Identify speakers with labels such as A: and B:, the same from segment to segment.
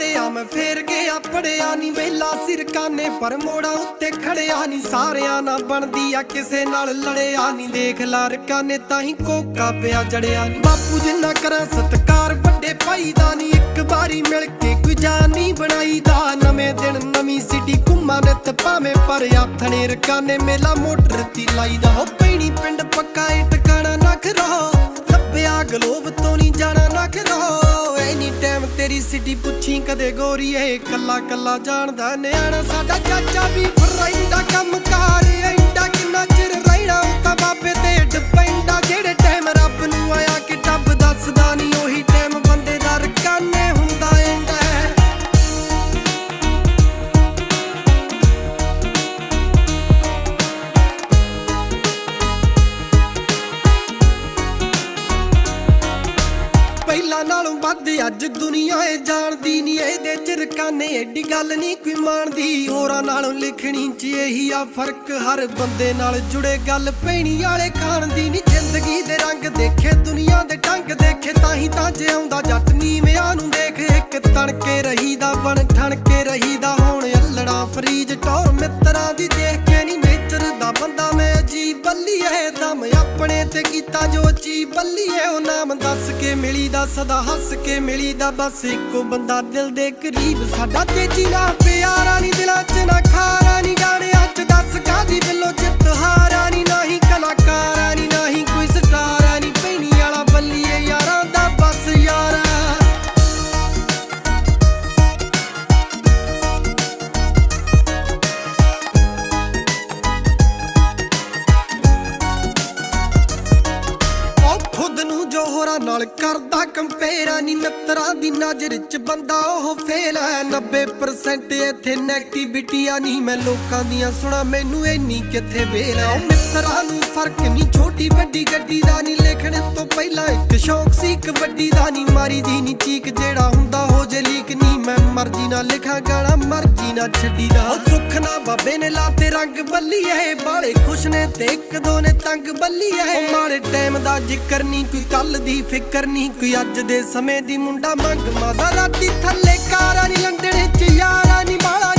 A: ਪੜਿਆ ਮੈਂ ਫੇਰ ਗਿਆ ਪੜਿਆ ਨਹੀਂ ਵੇਲਾ ਸਿਰਕਾਨੇ ਪਰ ਮੋੜਾ ਉੱਤੇ ਖੜਿਆ ਨਹੀਂ ਸਾਰਿਆਂ ਨਾਲ ਬਣਦੀ ਆ, ਕਿਸੇ ਨਾਲ ਲੜਿਆ ਨਹੀਂ ਦੇਖ ਲਾ ਰਕਾਨੇ ਤਾਂ ਹੀ ਕੋਕਾ ਪਿਆ, ਜੜਿਆ ਨਹੀਂ ਬਾਪੂ ਜਿੰਨਾ ਕਰਾਂ ਸਤਕਾਰ, ਵੱਡੇ ਭਾਈ ਦਾ ਨਹੀਂ ਇੱਕ ਵਾਰੀ ਮਿਲ ਕੇ ਕੋਈ ਜਾਨ ਨਹੀਂ ਬਣਾਈਦਾ। ਨਵੇਂ ਦਿਨ, ਨਵੀਂ ਸਿਟੀ, ਘੁੰਮਾਂ ਨਿਤ, ਭਾਵੇਂ ਪਰ ਆਥਣੇ ਰਕਾਨੇ ਮੇਲਾ ਮੋਟਰ ਤੀ ਲਾਈਦਾ। ਹੋ ਪੈਣੀ ਪਿੰਡ ਪੱਕਾ ਏ ਟਿਕਾਣਾ ਨਾ ਖਰੋ ਲੱਭਿਆ ਗਲੋਬ ਤੋਂ ਨਹੀਂ ਜਾਣਾ ਨਾ ਤੇਰੀ ਸਿਟੀ ਪੁੱਛੀ ਕਦੇ ਗੋਰੀਏ ਕੱਲਾ ਕੱਲਾ ਜਾਣਦਾ ਨਿਆਣਾ, ਸਾਡਾ ਚਾਚਾ ਵੀ ਫਰਾਈਂਦਾ ਕੰਮ ਕਾਰ। ਪਹਿਲਾਂ ਨਾਲੋਂ ਵੱਧ, ਅੱਜ ਦੁਨੀਆ ਏ ਜਾਣਦੀ ਨਹੀਂ ਇਹਦੇ ਚ ਰਕਾਨੇ ਐਡੀ ਗੱਲ ਨਹੀਂ ਕੋਈ ਮਾਣਦੀ। ਹੋਰਾਂ ਨਾਲੋਂ ਲਿਖਣੀ ਚ ਇਹੀ ਆ ਫ਼ਰਕ, ਹਰ ਬੰਦੇ ਨਾਲ ਜੁੜੇ ਗੱਲ ਪੈਣੀ ਵਾਲੇ ਖਾਣ ਦੀ ਨਹੀਂ ਜ਼ਿੰਦਗੀ ਦੇ ਰੰਗ ਦੇਖੇ, ਦੁਨੀਆ ਦੇ ਢੰਗ ਦੇਖੇ, ਤਾਂ ਹੀ ਤਾਂ ਜੇ ਆਉਂਦਾ ਜੱਟ ਨੀਵਿਆਂ ਨੂੰ ਦੇਖ, ਇੱਕ ਤਣ ਕੇ ਰਹੀਦਾ, ਬਣ ਠਣਕੇ ਰਹੀਦਾ। ਹੁਣ ਅਲੜਾ, ਫਰੀਜ, ਟੌਰ ਮਿੱਤਰਾਂ ਦੀ ਆਪਣੇ ਤੇ ਕੀਤਾ ਜੋ ਚੀ ਬੱਲੀਏ ਉਹ ਨਾਮ ਦੱਸ ਕੇ ਮਿਲੀ ਦਾ ਸਦਾ ਹੱਸ ਕੇ ਮਿਲੀ ਦਾ ਬਸ ਇੱਕੋ ਬੰਦਾ ਦਿਲ ਦੇ ਕਰੀਬ, ਸਾਡਾ ਤੇਜੀ ਨਾ ਪਿਆਰਾ ਨਹੀਂ ਦਿਲਾਂ 'ਚ ਨਾ ਖੁਦ ਨੂੰ ਨਾਲ ਕਰਦਾ ਕੰਪੇਰਾ ਨਹੀਂ ਮਿੱਤਰਾਂ ਦੀ ਨਜ਼ਰ 'ਚ ਬੰਦਾ ਉਹ ਫੇਲ ਹੈ 90% ਇੱਥੇ ਨੈਗੇਟਿਵਿਟੀ ਆ ਨਹੀਂ ਮੈਂ ਲੋਕਾਂ ਦੀਆਂ ਸੁਣਾ, ਮੈਨੂੰ ਇੰਨੀ ਕਿੱਥੇ ਵੇਲ ਆ। ਮਿੱਤਰਾਂ ਨੂੰ ਫ਼ਰਕ ਨਹੀਂ ਛੋਟੀ ਵੱਡੀ ਗੱਡੀ ਦਾ ਨਹੀਂ ਲਿਖਣ ਤੋਂ ਪਹਿਲਾਂ ਇੱਕ ਸ਼ੌਕ ਸੀ ਕਬੱਡੀ ਦਾ ਨਹੀਂ ਮਾਰੀ ਦੀ ਨਹੀਂ ਚੀਕ ਜਿਹੜਾ ਮਰਜ਼ੀ ਨਾਲ ਲਿਖਾਂ ਗਾਣਾ ਮਰਜ਼ੀ ਨਾਲ ਛੱਡੀ ਉਹ ਸੁੱਖ ਨਾ ਬਾਬੇ ਨੇ ਲਾਤੇ ਰੰਗ ਬੱਲੀਏ ਬਾਲੇ ਖੁਸ਼ ਨੇ ਤੇ ਇੱਕ ਦੋ ਨੇ ਤੰਗ ਬੱਲੀਏ ਉਹ ਮਾੜੇ ਟਾਈਮ ਦਾ ਜ਼ਿਕਰ ਨਹੀਂ, ਕੋਈ ਕੱਲ ਦੀ ਫਿਕਰ ਨਹੀਂ, ਕੋਈ ਅੱਜ ਦੇ ਸਮੇਂ ਦੀ ਮੁੰਡਾ ਮੰਗ। ਮਾਜ਼ਾ ਰਾਤੀ ਥੱਲੇ ਕਾਰਾਂ ਨਹੀਂ ਲੰਡਣੇ ਚ ਯਾਰਾ ਨਹੀਂ ਬਾਲਾ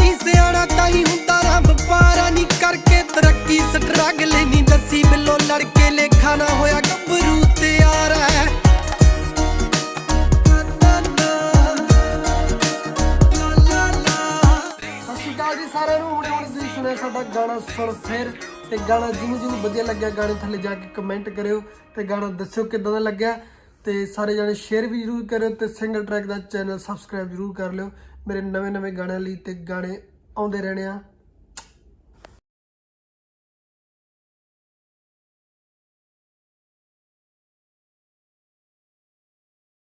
A: ਸਾਰਿਆਂ ਨੂੰ ਹੁਣੇ ਹੁਣੇ ਤੁਸੀਂ ਸੁਣਿਆ ਸਾਡਾ ਗਾਣਾ ਸੁਣ ਫਿਰ ਤੇ ਗਾਣਾ ਜਿਹਨੂੰ ਜਿਹਨੂੰ ਵਧੀਆ ਲੱਗਿਆ ਗਾਣੇ ਥੱਲੇ ਜਾ ਕੇ ਕਮੈਂਟ ਕਰਿਓ ਤੇ ਗਾਣਾ ਦੱਸਿਓ ਕਿਦਾਂ ਦਾ ਲੱਗਿਆ ਤੇ ਸਾਰੇ ਜਾਣੇ ਸ਼ੇਅਰ ਵੀ ਜਰੂਰ ਕਰਿਓ ਤੇ ਸਿੰਗਲ ਟਰੈਕ ਦਾ ਚੈਨਲ ਸਬਸਕ੍ਰਾਈਬ ਜਰੂਰ ਕਰ ਲਿਓ। ਮੇਰੇ ਨਵੇਂ ਨਵੇਂ ਗਾਣਿਆਂ ਲਈ ਤੇ ਗਾਣੇ ਆਉਂਦੇ ਰਹਿਣੇ ਆ।